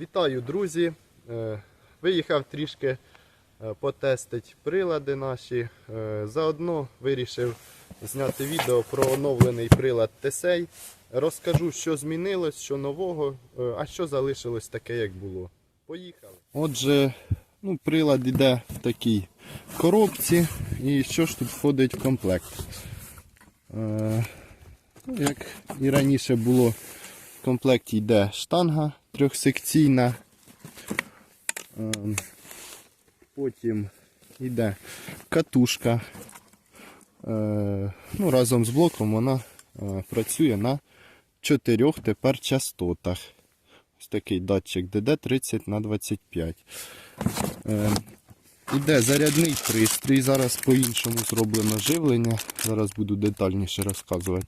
Вітаю, друзі! Е, Виїхав трішки е, потестити прилади наші. Е, Заодно вирішив зняти відео про оновлений прилад Тесей. Розкажу, що змінилось, що нового, а що залишилось таке, як було. Поїхали. Отже, ну, прилад йде в такій коробці. І що ж тут входить в комплект? Ну, як і раніше було, в комплекті йде штанга трьохсекційна. Ем, Потім йде катушка. Е, Ну, разом з блоком вона е, працює на чотирьох тепер частотах. Ось такий датчик DD30 на 25. Е, Іде зарядний пристрій. Зараз по-іншому зроблено живлення. Зараз буду детальніше розказувати.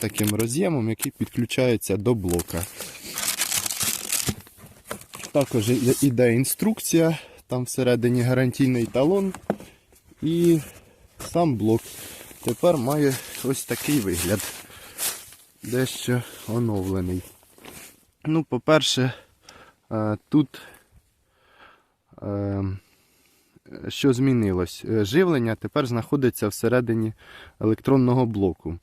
Таким роз'ємом, який підключається до блока. Також іде інструкція, там всередині гарантійний талон і сам блок. Тепер має ось такий вигляд. Дещо оновлений. Ну, по-перше, е, тут е, що змінилось? Е, Живлення тепер знаходиться всередині електронного блоку.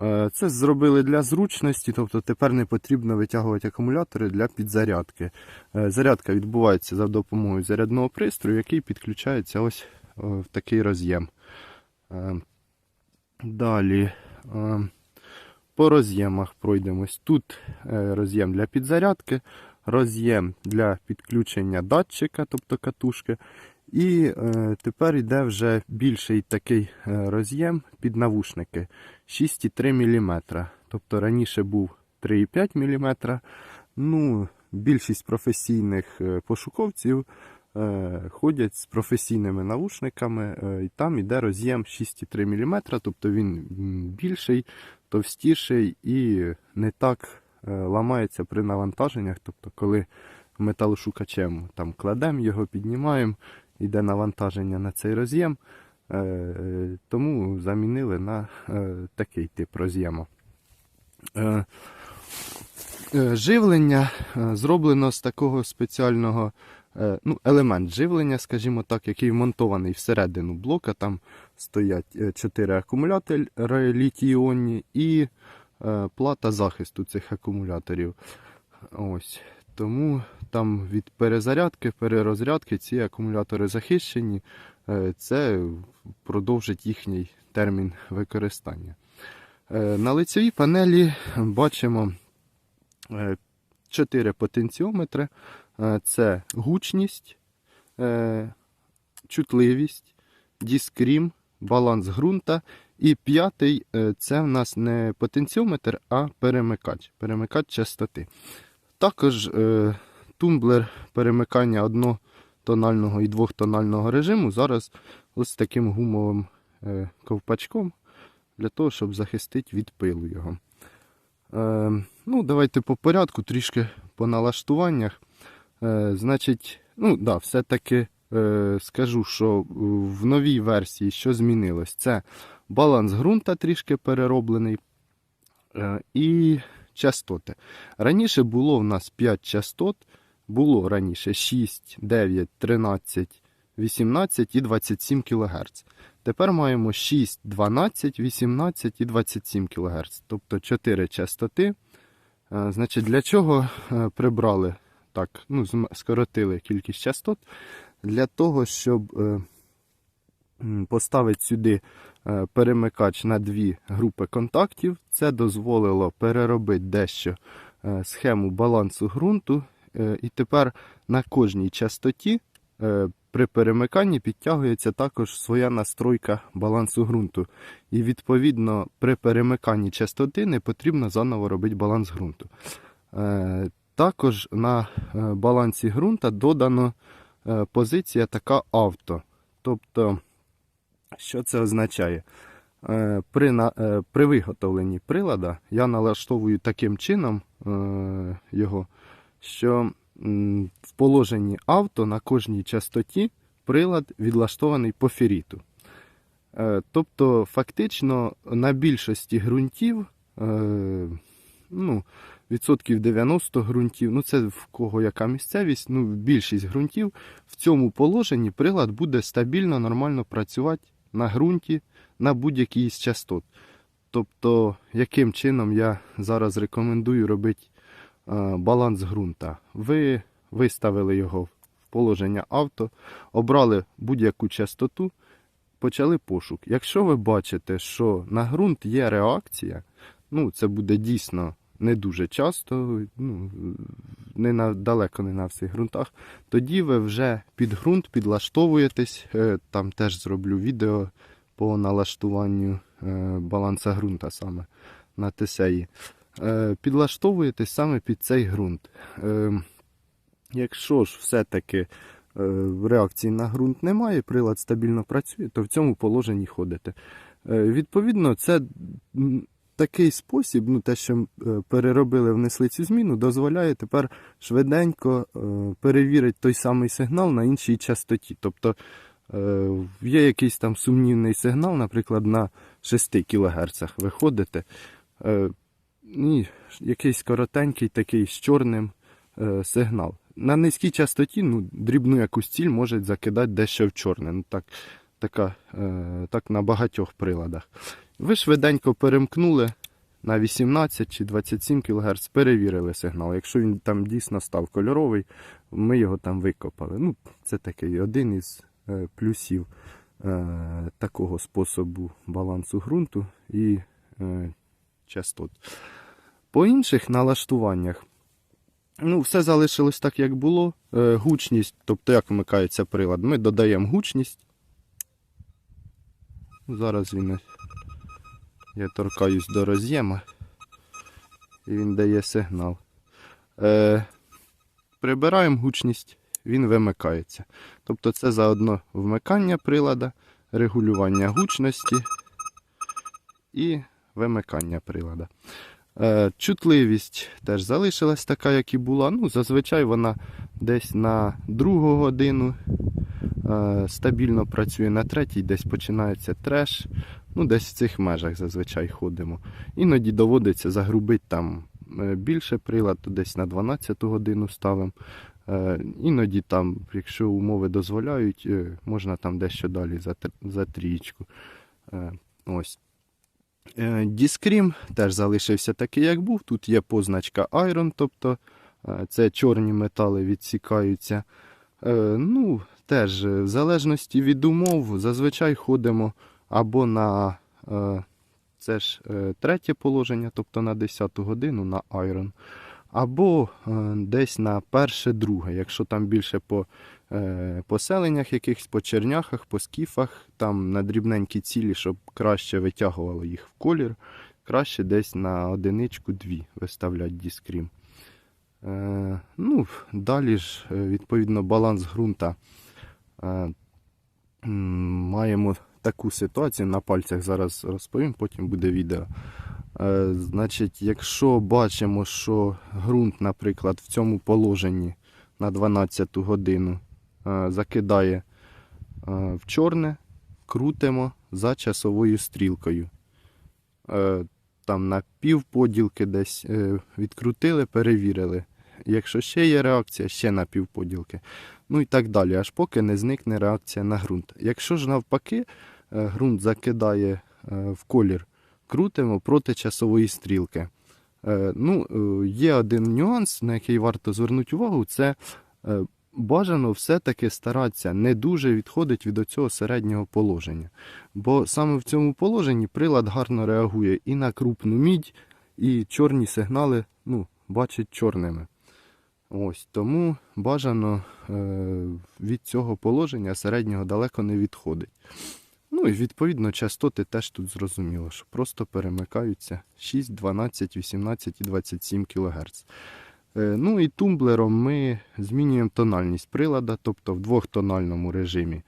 Е, Це зробили для зручності, тобто тепер не потрібно витягувати акумулятори для підзарядки. Е, Зарядка відбувається за допомогою зарядного пристрою, який підключається ось е, в такий роз'єм. Далі по роз'ємах пройдемось. Тут роз'єм для підзарядки, роз'єм для підключення датчика, тобто катушки. І е, тепер йде вже більший такий е, роз'єм під навушники 6,3 мм. Тобто раніше був 3,5 мм. Ну, більшість професійних е, пошуковців ходять з професійними навушниками, і там йде роз'єм 6,3 мм, тобто він більший, товстіший і не так ламається при навантаженнях. Тобто, коли металошукачем там кладемо його, піднімаємо, йде навантаження на цей роз'єм. Е, е, Тому замінили на е, такий тип роз'єму. Живлення зроблено з такого спеціального ну, елемент живлення, скажімо так, який вмонтований всередину блока. Там стоять 4 акумулятори літій-іонні і плата захисту цих акумуляторів. Ось. Тому там від перезарядки, перерозрядки ці акумулятори захищені. Е, Це продовжить їхній термін використання. Е, На лицевій панелі бачимо 4 потенціометри. Е, Це гучність, чутливість, діскрім, баланс ґрунта. І п'ятий це в нас не потенціометр, а перемикач, перемикач частоти. Також е, тумблер перемикання однотонального і двохтонального режиму зараз ось таким гумовим е, ковпачком для того, щоб захистити від пилу його. Е, ну, Давайте по порядку, трішки по налаштуваннях. Е, значить, ну, да, все-таки е, скажу, що в новій версії що змінилось? Це баланс ґрунта трішки перероблений е, і частоти. Раніше було в нас 5 частот, було раніше 6, 9, 13, 18 і 27 кГц. Тепер маємо 6, 12, 18 і 27 кГц, тобто 4 частоти. Е, Значить, для чого е, прибрали так, ну, скоротили кількість частот? Для того, щоб м, поставити сюди е, перемикач на дві групи контактів. Це дозволило переробити дещо е, схему балансу ґрунту. Е, І тепер на кожній частоті при перемиканні підтягується також своя настройка балансу ґрунту. І відповідно при перемиканні частоти не потрібно заново робити баланс ґрунту. Також на балансі ґрунта додано позиція така авто. Тобто, що це означає? Е, При, е, при виготовленні прилада я налаштовую таким чином е, його, що в положенні авто на кожній частоті прилад відлаштований по феріту. Е, Тобто, фактично, на більшості ґрунтів ну, відсотків 90 ґрунтів, ну це в кого яка місцевість, ну більшість ґрунтів в цьому положенні прилад буде стабільно, нормально працювати на ґрунті на будь-якій із частот. Тобто, яким чином я зараз рекомендую робити е, баланс ґрунта. Ви виставили його в положення авто, обрали будь-яку частоту, почали пошук. Якщо ви бачите, що на ґрунт є реакція, ну це буде дійсно не дуже часто, ну, не на, далеко не на всіх ґрунтах, тоді ви вже під ґрунт підлаштовуєтесь. Е, Там теж зроблю відео по налаштуванню е, баланса ґрунта саме на тесеї. Е, Підлаштовуєтесь саме під цей ґрунт. Якщо ж все-таки реакції на ґрунт немає, прилад стабільно працює, то в цьому положенні ходите. Відповідно, це такий спосіб, ну те, що е, переробили, внесли цю зміну, дозволяє тепер швиденько е, перевірити той самий сигнал на іншій частоті. Тобто е, є якийсь там сумнівний сигнал, наприклад, на 6 кГц виходите. І якийсь коротенький такий з чорним сигнал. На низькій частоті ну, дрібну якусь ціль може закидати дещо в чорне. Ну, так, така, так на багатьох приладах. Ви швиденько перемкнули на 18 чи 27 кГц, перевірили сигнал. Якщо він там дійсно став кольоровий, ми його там викопали. Ну, це такий один із е, плюсів е, такого способу балансу ґрунту і е, частот. По інших налаштуваннях Ну, все залишилось так, як було. Гучність, тобто як вмикається прилад, ми додаємо гучність. Зараз він. Я торкаюсь до роз'єма. І він дає сигнал. Е, прибираємо гучність, він вимикається. Тобто це заодно вмикання прилада, регулювання гучності і вимикання прилада. Е, Чутливість теж залишилась така, як і була. Ну, зазвичай вона десь на другу годину е, стабільно працює, на третій десь починається треш. Ну, десь в цих межах зазвичай ходимо. Іноді доводиться загрубити там е, більше прилад, то десь на 12 годину ставимо. Іноді там, якщо умови дозволяють, можна там дещо далі за, тр- за трієчку. Е, Ось. Е, Діскрім теж залишився такий, як був. Тут є позначка Iron, тобто е, це чорні метали відсікаються. Е, Ну, теж, в залежності від умов, зазвичай ходимо або на це ж третє положення, тобто на 10 годину на Iron, або е, десь на перше, друге, якщо там більше по е, поселеннях якихось, по черняхах, по скіфах, там на дрібненькі цілі, щоб краще витягувало їх в колір, краще десь на одиничку дві виставляти діскрім. Е, ну, далі ж, відповідно, баланс ґрунта. Маємо таку ситуацію на пальцях зараз розповім, потім буде відео. Е, значить, якщо бачимо, що ґрунт, наприклад, в цьому положенні на 12 годину е, закидає е, в чорне, крутимо за часовою стрілкою. Там на півподілки десь відкрутили, перевірили. Якщо ще є реакція, ще на півподілки. Ну і так далі, аж поки не зникне реакція на ґрунт. Якщо ж навпаки, ґрунт закидає в колір, крутимо проти часової стрілки. Е, Ну, е, є один нюанс, на який варто звернути увагу, це е, бажано все-таки старатися не дуже відходити від оцього середнього положення. Бо саме в цьому положенні прилад гарно реагує і на крупну мідь, і чорні сигнали ну, бачить чорними. Ось тому бажано від цього положення середнього далеко не відходить. Ну і відповідно частоти теж тут зрозуміло, що просто перемикаються 6, 12, 18 і 27 кГц. Е, ну і тумблером ми змінюємо тональність прилада, тобто в двохтональному режимі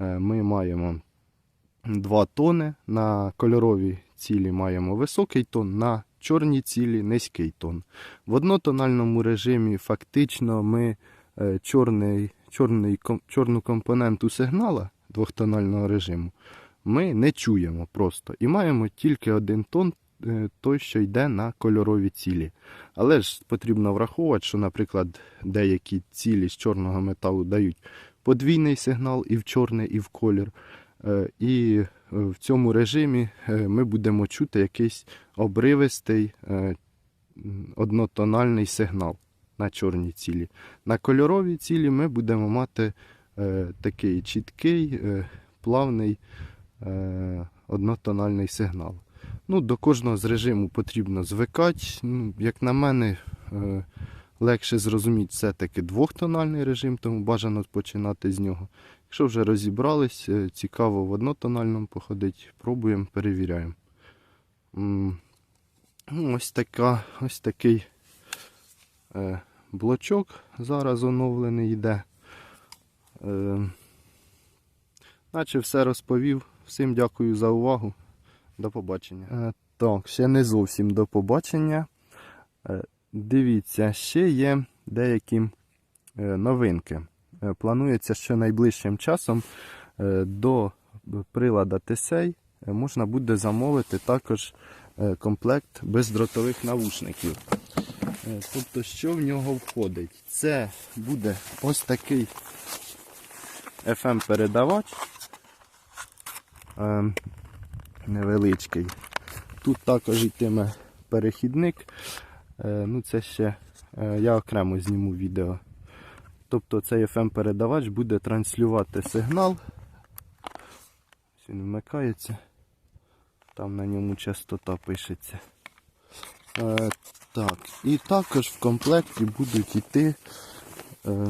е, ми маємо два тони. На кольоровій цілі маємо високий тон, на чорній цілі низький тон. В однотональному режимі фактично ми е, чорний, чорний, чорну компоненту сигнала двохтонального режиму ми не чуємо просто. І маємо тільки один тон, е, той, що йде на кольорові цілі. Але ж потрібно враховувати, що, наприклад, деякі цілі з чорного металу дають подвійний сигнал і в чорний, і в колір. Е, І е, в цьому режимі ми будемо чути якийсь обривистий однотональний сигнал на чорній цілі. На кольоровій цілі ми будемо мати такий чіткий, е, плавний е, однотональний сигнал. Ну, до кожного з режиму потрібно звикати. Ну, як на мене, е, легше зрозуміти все-таки двохтональний режим, тому бажано починати з нього. Якщо вже розібрались, е, цікаво в однотональному походити, пробуємо, перевіряємо. Ну, Ось, така, ось такий е, блочок зараз оновлений йде. Е, наче все розповів. Всім дякую за увагу. До побачення. Е, так, ще не зовсім до побачення. Е, дивіться, ще є деякі новинки. Планується, що найближчим часом до прилада Тесей можна буде замовити також комплект бездротових навушників. Тобто, що в нього входить? Це буде ось такий FM-передавач. Е, невеличкий. Тут також йтиме перехідник. Е, Ну, це ще е, я окремо зніму відео. Тобто цей FM-передавач буде транслювати сигнал. Він вмикається. Там на ньому частота пишеться. Е, так, і також в комплекті будуть йти. Е,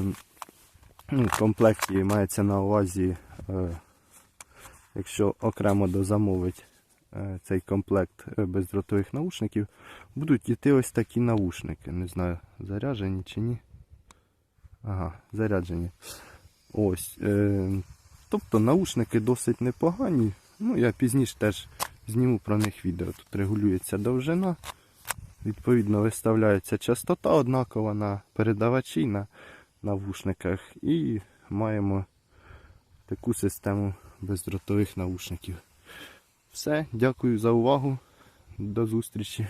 ну, комплекті мається на увазі, е, якщо окремо дозамовить е, цей комплект е, бездротових наушників, будуть йти ось такі наушники. Не знаю, заряджені чи ні. Ага, заряджені. Ось. Тобто наушники досить непогані. Ну, я пізніше теж зніму про них відео. Тут регулюється довжина. Відповідно, виставляється частота однакова на передавачі на навушниках. І маємо таку систему бездротових навушників. Все, дякую за увагу. До зустрічі.